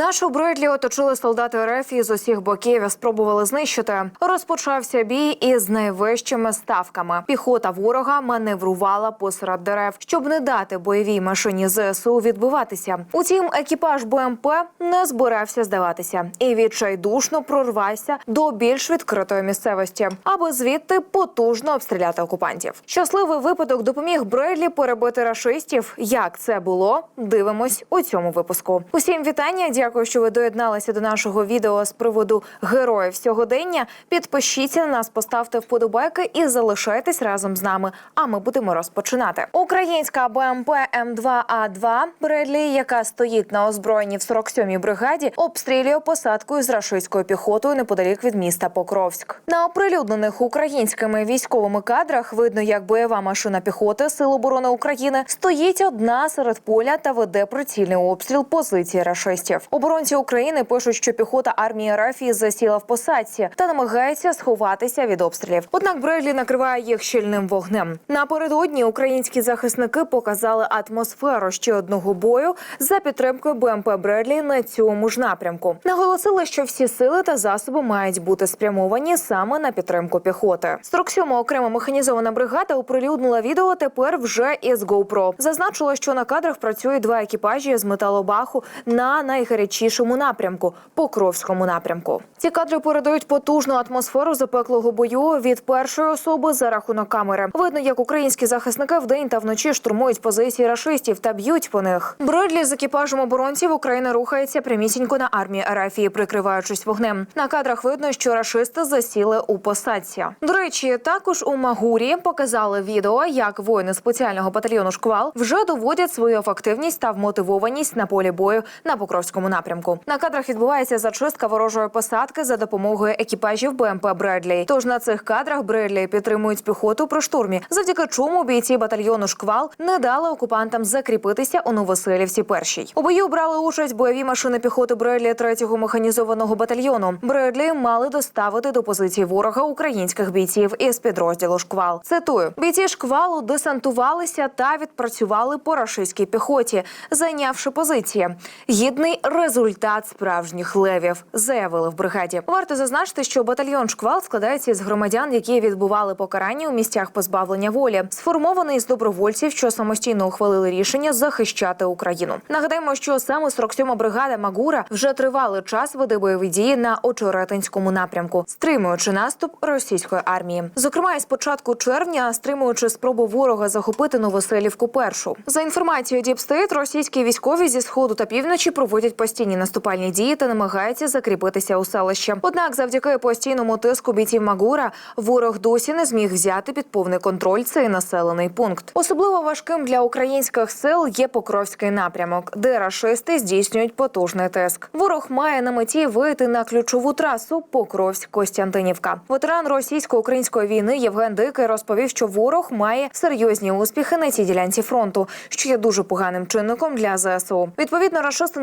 Нашу Бредлі оточили солдати РФ і з усіх боків і спробували знищити. Розпочався бій із найвищими ставками. Піхота ворога маневрувала посеред дерев, щоб не дати бойовій машині ЗСУ відбиватися. Утім, екіпаж БМП не збирався здаватися і відчайдушно прорвався до більш відкритої місцевості, аби звідти потужно обстріляти окупантів. Щасливий випадок допоміг Бредлі перебити рашистів. Як це було? Дивимось у цьому випуску. Усім вітання. Дякую, що ви доєдналися до нашого відео з приводу героїв сьогодення. Підпишіться на нас, поставте вподобайки і залишайтесь разом з нами. А ми будемо розпочинати. Українська БМП М2А2 Бредлі, яка стоїть на озброєнні в 47-й бригаді, обстрілює посадкою з рашистською піхотою неподалік від міста Покровськ. На оприлюднених українськими військовими кадрах видно, як бойова машина піхоти Сил оборони України стоїть одна серед поля та веде прицільний обстріл позиції рашистів. Оборонці України пишуть, що піхота армії РФ засіла в посадці та намагається сховатися від обстрілів. Однак Бредлі накриває їх щільним вогнем. Напередодні українські захисники показали атмосферу ще одного бою за підтримкою БМП Бредлі на цьому ж напрямку. Наголосили, що всі сили та засоби мають бути спрямовані саме на підтримку піхоти. 47-ма окрема механізована бригада оприлюднила відео тепер вже із GoPro. Зазначило, що на кадрах працюють два екіпажі з металобаху на найгарячішому напрямку Покровському напрямку. Ці кадри передають потужну атмосферу запеклого бою від першої особи за рахунок камери. Видно, як українські захисники вдень та вночі штурмують позиції рашистів та б'ють по них. Бредлі з екіпажем оборонців України рухається прямісінько на армії РФ, прикриваючись вогнем. На кадрах видно, що рашисти засіли у посадці. До речі, також у Магурі показали відео, як воїни спеціального батальйону Шквал вже доводять свою ефективність та вмотивованість на полі бою на Покровському напрямку. На кадрах відбувається зачистка ворожої посадки за допомогою екіпажів БМП Бредлі. Тож на цих кадрах Бредлі підтримують піхоту при штурмі, завдяки чому бійці батальйону Шквал не дали окупантам закріпитися у Новоселівці. Першій у бою брали участь бойові машини піхоти Бредлі 3-го механізованого батальйону. Бредлі мали доставити до позиції ворога українських бійців із підрозділу Шквал. Цитую: бійці шквалу десантувалися та відпрацювали по рашистській піхоті, зайнявши позиції. Гідний результат справжніх левів, заявили в бригаді. Варто зазначити, що батальйон шквал складається із громадян, які відбували покарання у місцях позбавлення волі, сформований з добровольців, що самостійно ухвалили рішення захищати Україну. Нагадаємо, що саме 47-ма бригада Магура вже тривалий час веде бойові дії на Очеретинському напрямку, стримуючи наступ російської армії. Зокрема, із початку червня стримуючи спробу ворога захопити Новоселівку першу. За інформацією Діпстейт, російські військові зі сходу та півночі проводять постійні наступальні дії та намагаються закріпитися у селищі. Однак, завдяки постійному тиску бійців Магура, ворог досі не зміг взяти під повний контроль цей населений пункт. Особливо важким для українських сил є Покровський напрямок, де рашисти здійснюють потужний тиск. Ворог має на меті вийти на ключову трасу Покровськ-Костянтинівка. Ветеран російсько-української війни Євген Дикий розповів, що ворог має серйозні успіхи на цій ділянці фронту, що є дуже поганим чинником для ЗСУ. Відповідно, рашисти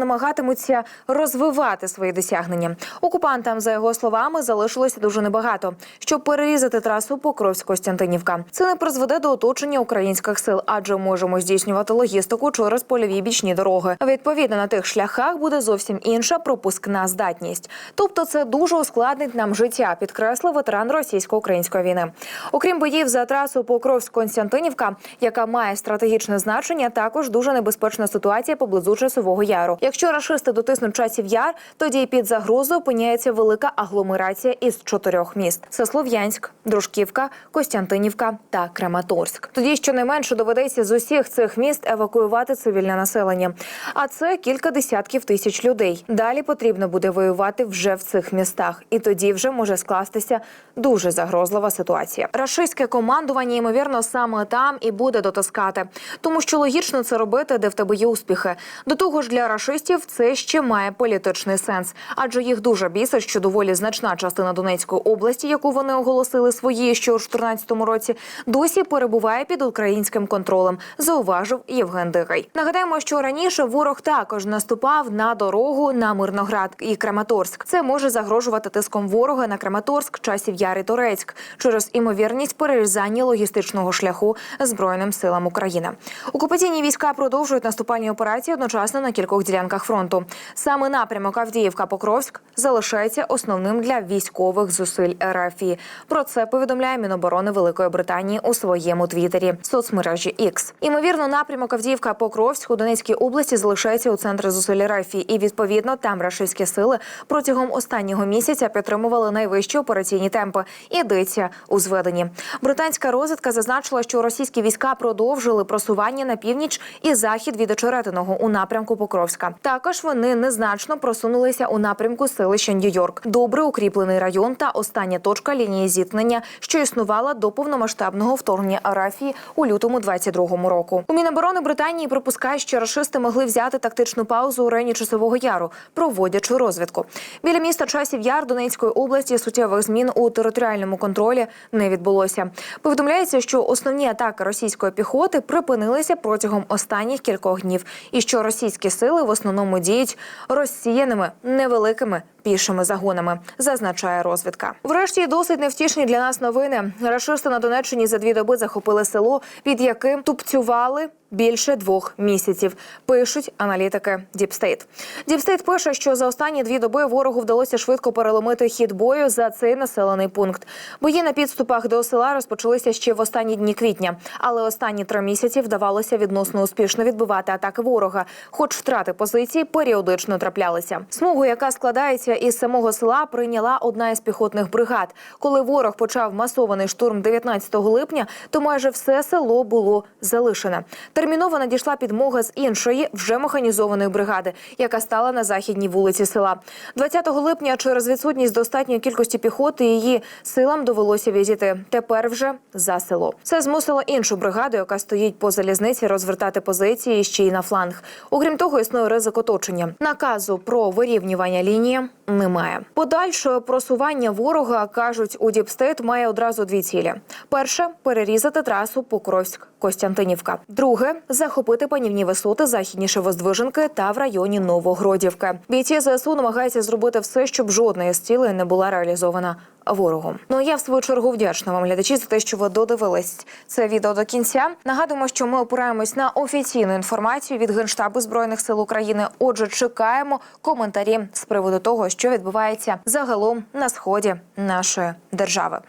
намагатимуться розвивати свої досягнення. Окупантам, за його словами, залишилося дуже небагато, щоб перерізати трасу Покровськ-Костянтинівка. Це не призведе до оточення українських сил, адже можемо здійснювати логістику через польові бічні дороги. Відповідно на тих шляхах буде зовсім інша пропускна здатність. Тобто, це дуже ускладнить нам життя, підкреслив ветеран російсько-української війни. Окрім боїв за трасу Покровськ-Константинівка, яка має стратегічне значення, також дуже небезпечна ситуація поблизу часового яру. Якщо рашисти дотиснуть часів яр, тоді під загрозою опиняється велика агломерація із чотирьох міст: це Слов'янськ, Дружківка, Костянтинівка та Краматорськ. Тоді щонайменше доведеться з усіх цих міст евакуювати цивільне населення. А це кілька десятків тисяч людей. Далі потрібно буде воювати вже в цих містах, і тоді вже може скластися дуже загрозлива ситуація. Рашистське командування ймовірно саме там і буде дотискати, тому що логічно це робити, де в тебе є успіхи. До того ж, для рашистів це ще має політичний сенс, адже їх дуже бісить, що доволі значна частина Донецької області, яку вони оголосили своєю ще у 2014 році, досі перебуває під українським контролем. Зауважив Євген Дикий. Нагадаємо, що раніше ворог також наступав на дорогу на Мирноград і Краматорськ. Це може загрожувати тиском ворога на Краматорськ, часів Яр і Торецьк через імовірність перерізання логістичного шляху збройним силам України. Окупаційні війська продовжують наступальні операції одночасно на кількох ділянках фронту. Саме напрямок Авдіївка-Покровськ залишається основним для військових зусиль РФ. Про це повідомляє Міноборони Великої Британії у своєму твіттері соцмережі X. Імовірно, напрямок Авдіївка-Покровськ у Донецькій області залишається у центрі зусиль РФ. і відповідно там рашистські сили протягом останнього місяця підтримували найвищі операційні темпи. Ідеться у зведенні. Британська розвідка зазначила, що російські війська продовжили просування на північ і захід від очеретиного у напрямку Покровська. Також вони незначно просунулися у напрямку селища Нью-Йорк. Добре укріплений район та остання точка лінії зіткнення, що існувала до повномасштабного вторгнення Арафії у лютому 22-му року. У Міноборони Британії припускають, що рашисти могли взяти тактичну паузу у районі часового яру, проводячи розвідку. Біля міста часів яр Донецької області суттєвих змін у територіальному контролі не відбулося. Повідомляється, що основні атаки російської піхоти припинилися протягом останніх кількох днів, і що російські сили в основному діють розсіяними невеликими пішими загонами, зазначає розвідка. Врешті досить невтішні для нас новини. Рашисти на Донеччині за дві доби захопили село, під яким тупцювали. Більше двох місяців пишуть аналітики Діпстейт. Діпстейт пише, що за останні дві доби ворогу вдалося швидко переломити хід бою за цей населений пункт. Бої на підступах до села розпочалися ще в останні дні квітня, але останні три місяці вдавалося відносно успішно відбивати атаки ворога, хоч втрати позицій періодично траплялися. Смугу, яка складається із самого села, прийняла одна із піхотних бригад. Коли ворог почав масований штурм 19 липня, то майже все село було залишене. Терміново надійшла підмога з іншої вже механізованої бригади, яка стала на західній вулиці села. 20 липня через відсутність достатньої кількості піхоти її силам довелося візити. Тепер вже за село. Це змусило іншу бригаду, яка стоїть по залізниці, розвертати позиції ще й на фланг. Окрім того, існує ризик оточення. Наказу про вирівнювання лінії немає. Подальше просування ворога кажуть у Діпстейт має одразу дві цілі: перше перерізати трасу Покровськ-Костянтинівка. Друге захопити панівні висоти західніше Воздвиженки та в районі Новогродівки. Бійці ЗСУ намагаються зробити все, щоб жодна із цілей не була реалізована ворогом. Ну а я в свою чергу вдячна вам, глядачі, за те, що ви додивились це відео до кінця. Нагадуємо, що ми опираємось на офіційну інформацію від генштабу збройних сил України. Отже, чекаємо коментарі з приводу того, що відбувається загалом на сході нашої держави.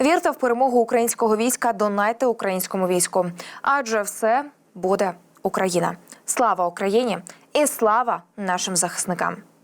Вірте в перемогу українського війська, донайте українському війську, адже все буде Україна. Слава Україні і слава нашим захисникам.